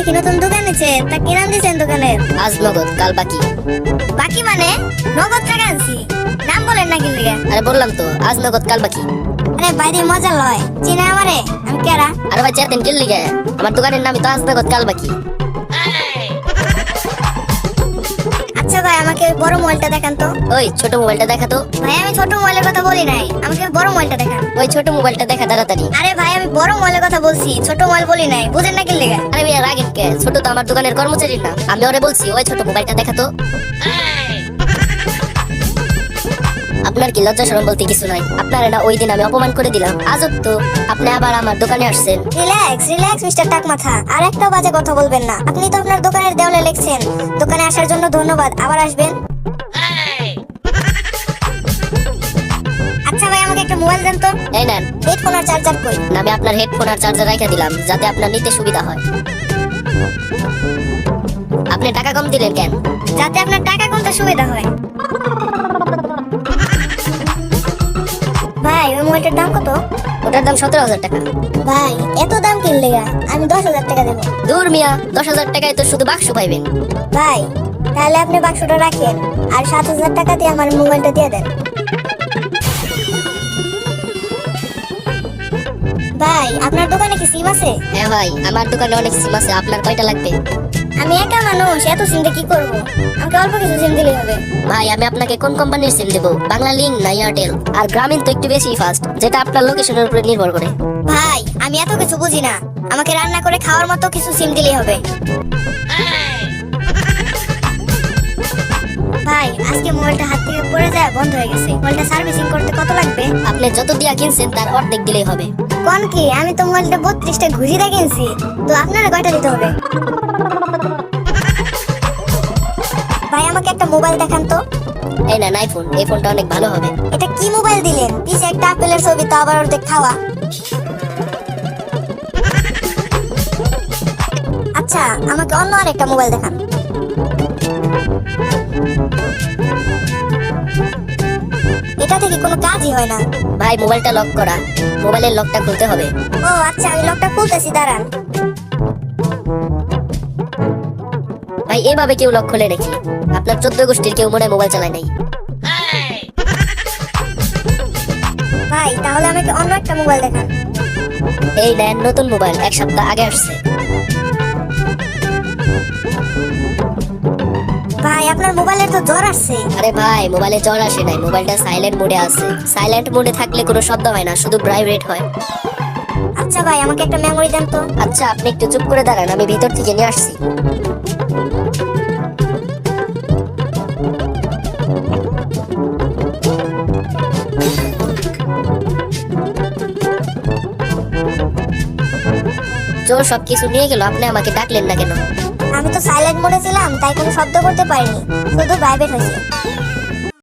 দেখি নতুন দোকান আছে তা কি নাম দিয়েছেন দোকানের? আজ নগদ কাল বাকি। বাকি মানে? নগদ টাকা আনছি। নাম বলেন না কি লিগে আরে বললাম তো আজ নগদ কাল বাকি। আরে বাইরে মজা লয় চিনা আমারে? আমি কেরা? আরে ভাই চেতেন কিল লিগে আমার দোকানের নামই তো আজ নগদ কাল বাকি। আচ্ছা ভাই আমাকে বড় মোবাইলটা দেখান তো। ওই ছোট মোবাইলটা দেখা তো। ভাই আমি ছোট মোবাইলের কথা বলি নাই। আমাকে বড় মোবাইলটা দেখান। ওই ছোট মোবাইলটা দেখা তাড়াতাড়ি। আরে ভাই আমি বড় মোবাইলের কথা বলছি ছোট মোবাইল বলি নাই। বুঝেন না কি লিগে আরে রাগেন কে ছোট তো আমার দোকানের কর্মচারীর না। আমি ওরে বলছি, ওই ছোট মোবাইলটা দেখা তো। আপনার কি লজ্জা শরম বলতে কিছু নাই? আপনার এটা ওই দিন আমি অপমান করে দিলাম। আজব তো আপনি আবার আমার দোকানে আসছেন। রিল্যাক্স রিল্যাক্স, মিস্টার টাক মাথা আর একটা বাজে কথা বলবেন না। আপনি তো আপনার দোকানের দেওয়ালে লিখছেন। দোকানে আসার জন্য ধন্যবাদ। আবার আসবেন? মোবাইল দেন তো। এই নেন। হেডফোন আর চার্জার কই? না, আমি আপনার হেডফোন আর চার্জার রেখে দিলাম যাতে আপনার নিতে সুবিধা হয়। আপনি টাকা কম দিলেন কেন? যাতে আপনার টাকা কমতে সুবিধা হয়। ভাই ওই মোবাইলটার দাম কত? ওটার দাম সতেরো হাজার টাকা। ভাই এত দাম কিনলে? আমি দশ হাজার টাকা দেবো। দূর মিয়া দশ হাজার টাকায় তো শুধু বাক্স পাইবেন। ভাই তাহলে আপনি বাক্সটা রাখেন আর সাত হাজার টাকা দিয়ে আমার মোবাইলটা দিয়ে দেন। ভাই আপনার দোকানে কি সিম আছে? হ্যাঁ ভাই আমার দোকানে অনেক সিম আছে আপনার কয়টা লাগবে? আমি একা মানুষ এত সিম দিয়ে কি করব? আমাকে অল্প কিছু সিম দিলেই হবে। ভাই আমি আপনাকে কোন কোম্পানির সিম দেবো? বাংলা লিঙ্ক না এয়ারটেল আর গ্রামীণ তো একটু বেশি ফাস্ট যেটা আপনার লোকেশনের উপরে নির্ভর করে। ভাই আমি এত কিছু বুঝি না। আমাকে রান্না করে খাওয়ার মতো কিছু সিম দিলেই হবে। ভাই আজকে মোবাইলটা হাত থেকে পড়ে যায় বন্ধ হয়ে গেছে। মোবাইলটা সার্ভিসিং করতে কত লাগবে? আপনি যত দিয়া কিনছেন তার অর্ধেক দিলেই হবে। কোন কি? আমি তো মোবাইলটা বত্রিশটা ঘুরিয়ে কিনছি। তো আপনারা কয়টা দিতে হবে? ভাই আমাকে একটা মোবাইল দেখান তো। এই না আইফোন এই ফোনটা অনেক ভালো হবে। এটা কি মোবাইল দিলেন? পিছে একটা আপেলের ছবি তো আবার অর্ধেক খাওয়া। আচ্ছা আমাকে অন্য আরেকটা মোবাইল দেখান। কোনো কাজই হয় না। ভাই মোবাইলটা লক করা। মোবাইলের লকটা খুলতে হবে। ও আচ্ছা আমি লকটা খুলতেছি দাঁড়ান। ভাই এভাবে কেউ লক খুলে নাকি? আপনার চোদ্দ গোষ্ঠীর কেউ মনে মোবাইল চালায় নাই। ভাই তাহলে আমাকে অন্য একটা মোবাইল দেখান। এই নেন নতুন মোবাইল এক সপ্তাহ আগে আসছে। আপনার মোবাইলে তো জ্বর আসছে। আরে ভাই মোবাইলে জ্বর আসে নাই মোবাইলটা সাইলেন্ট মোডে আছে। সাইলেন্ট মোডে থাকলে কোনো শব্দ হয় না শুধু ভাইব্রেট হয়। আচ্ছা ভাই আমাকে একটা মেমোরি দেন তো। আচ্ছা আপনি একটু চুপ করে দাঁড়ান আমি ভিতর থেকে নিয়ে আসছি। চোর সবকিছু নিয়ে গেল আপনি আমাকে ডাকলেন না কেন? আমি তো সাইলেন্ট মোডে ছিলাম তাই কোনো শব্দ করতে পারিনি। শুধু ভাইব্রেট হয়েছে।